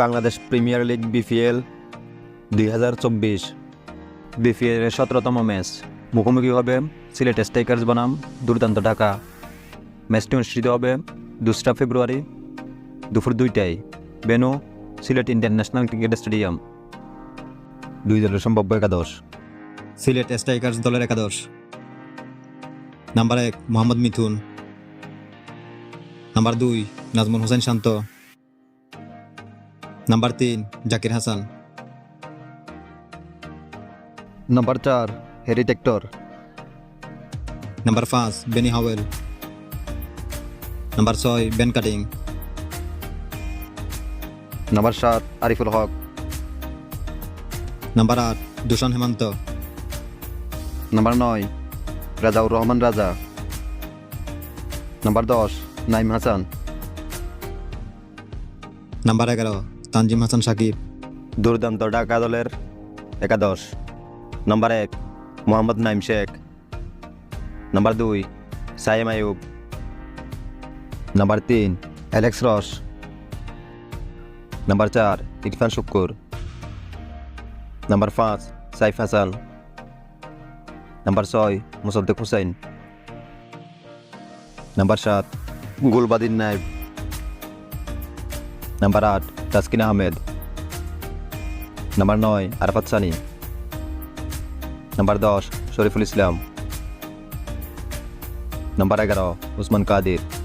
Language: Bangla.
বাংলাদেশ প্রিমিয়ার লিগ বিপিএল দুই হাজার চব্বিশ। বিপিএলের সতেরোতম ম্যাচ। মুখোমুখি হবে সিলেট স্ট্রাইকার্স বনাম, দুর্দান্ত ঢাকা। ম্যাচটি অনুষ্ঠিত হবে দোসরা ফেব্রুয়ারি দুপুর দুইটায়। বেনু সিলেট ইন্টারন্যাশনাল ক্রিকেট স্টেডিয়াম। দুই দলের সম্ভাব্য একাদশ। সিলেট স্ট্রাইকার্স দলের একাদশ। নাম্বার এক, মোহাম্মদ মিথুন। নাম্বার দুই, নাজমুল হোসেন শান্ত। নাম্বার তিন জাকির হাসান নাম্বার চার হ্যারি টেক্টর নাম্বার পাঁচ বেনি হাওয়েল নাম্বার ছয় বেন কাটিং নাম্বার সাত আরিফুল হক নাম্বার আট দূষণ হেমন্ত নাম্বার নয় রাজাউর রহমান রাজা নাম্বার দশ নাইম হাসান নাম্বার এগারো তানজিম হাসান সাকিব। দুর্দান্ত ঢাকা দলের একাদশ। নম্বর এক, মোহাম্মদ নাইম শেখ। নম্বর দুই, সাইম আয়ুব নম্বর তিন, অ্যালেক্স রস। নম্বর চার, ইরফান শুক্কুর। নম্বর পাঁচ, সাইফ হাসান। নম্বর ছয়, মুসদ্দিক হুসাইন। নম্বর সাত, গুলবাদিন নাইব নম্বর আট তাসকিন আহমেদ। নাম্বার নয় আরাফাত সানি। নাম্বার দশ শরীফুল ইসলাম। নাম্বার এগারো উসমান কাদির।